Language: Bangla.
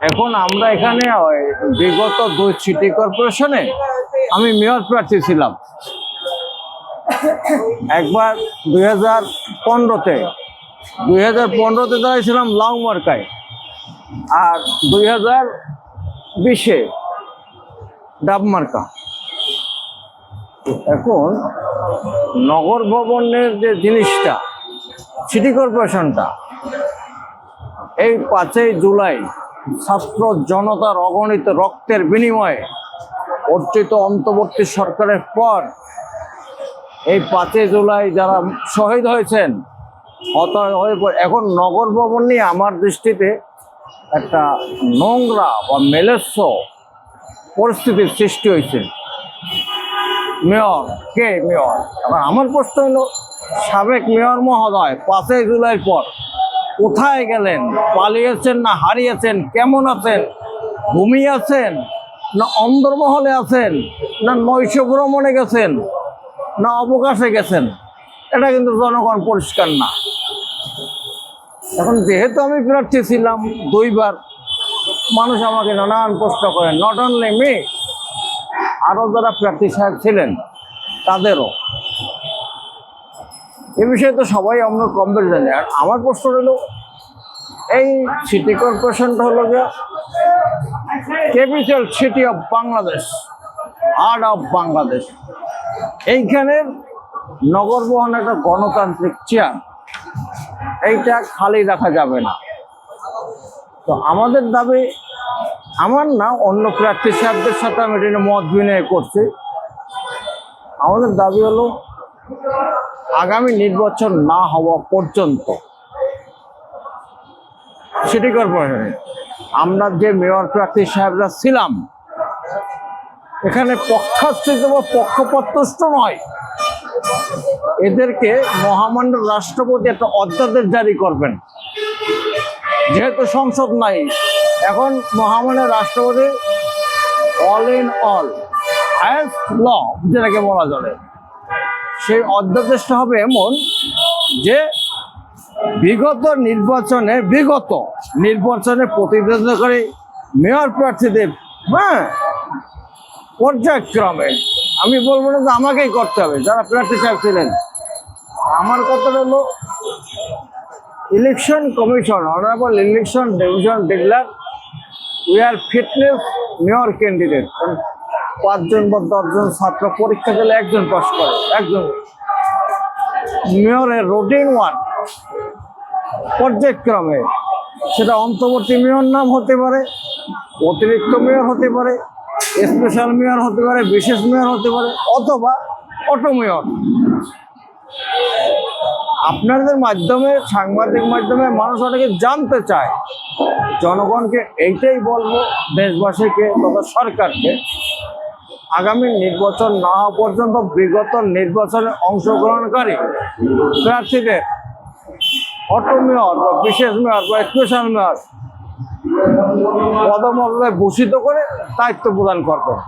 এখন আমরা এখানে বিগত দুই সিটি কর্পোরেশনে আমি মেয়র প্রার্থী ছিলাম। একবার দুই হাজার পনেরোতে, দুই হাজার পনেরোতে দাঁড়িয়েছিলাম লং মার্কায় আর দুই হাজার বিশে ডাব মার্কা এখন নগর ভবনের যে জিনিসটা, সিটি কর্পোরেশনটা, এই পাঁচই জুলাই ছাত্র জনতার অগণিত রক্তের বিনিময়ে অর্জিত অন্তর্বর্তী সরকারের পর এই পাঁচই জুলাই যারা শহীদ হয়েছেন হত হয়ে এখন নগর ভবন নিয়ে আমার দৃষ্টিতে একটা নোংরা বা মেলেস্য পরিস্থিতির সৃষ্টি হয়েছে। মেয়র, কে মেয়র? আমার প্রশ্ন হলো, সাবেক মেয়র মহোদয়, পাঁচই জুলাইয়ের পর কোথায় গেলেন? পালিয়েছেন না হারিয়েছেন? কেমন আছেন? ঘুমিয়ে আছেন? না অন্দরমহলে আছেন? না নৈশ ভ্রমণে গেছেন? না অবকাশে গেছেন? এটা কিন্তু জনগণ পরিষ্কার না। এখন যেহেতু আমি প্রার্থী ছিলাম দুইবার, মানুষ আমাকে নানান প্রশ্ন করেন নট অনলি মি আরও যারা প্রার্থী সাহেব ছিলেন, তাদেরও। এ বিষয়ে তো সবাই আমরা কম বেশি জানি। আর আমার প্রশ্ন হলো, এই সিটি কর্পোরেশনটা হলো যে capital city of Bangladesh art of Bangladesh এইখানের নগর বহন একটা গণতান্ত্রিক চেয়ার এইটা খালি রাখা যাবে না। তো আমাদের দাবি, আমার না, অন্য প্রার্থী সাহেবদের সাথে আমি এটা মত বিনিময় করছি। আমাদের দাবি হলো আগামী নির্বাচন না হওয়া পর্যন্ত সিটি কর্পোরেশনে আমরা যে মেয়র প্রার্থী সাহেবরা ছিলাম, এখানে পক্ষাশ্রিত বা পক্ষপাতষ্ট নয়। এদেরকে মহামান্য রাষ্ট্রপতি একটা অধ্যাদেশ জারি করবেন। যেহেতু সংসদ নাই, এখন মহামান্য রাষ্ট্রপতি all in all highest law যেটাকে বলা চলে। সেই অধ্যাদেশটা হবে এমন যে বিগত নির্বাচনে বিগত নির্বাচনে প্রতিদ্বন্দ্বিতাকারী মেয়র প্রার্থীদের হ্যাঁ পর্যায়ক্রমে। আমি বলব না যে আমাকেই করতে হবে, যারা প্রার্থী সাহেব আমার কথা হলো, election commission honourable election division declare we are fitness mayor candidate পাঁচজন বা দশজন ছাত্র পরীক্ষা দিলে একজন পাস করে, একজন। মেয়রের রুটিন ওয়ান। পর্যায়ক্রমে সেটা অন্তর্বর্তী মেয়র নাম হতে পারে, অতিরিক্ত মেয়র হতে পারে স্পেশাল মেয়র হতে পারে, বিশেষ মেয়র হতে পারে, অথবা অটো মেয়র। আপনাদের মাধ্যমে, সাংবাদিক মাধ্যমে মানুষ অনেকে জানতে চায়। জনগণকে এইটাই বলব, দেশবাসীকে তথা সরকারকে আগামী নির্বাচন না হওয়া পর্যন্ত বিগত নির্বাচনে অংশগ্রহণকারী প্রার্থীদের অটো মেয়র বা বিশেষ মেয়র বা স্পেশাল মেয়র পদমর্যাদায় ভূষিত করে দায়িত্ব প্রদান করবেন।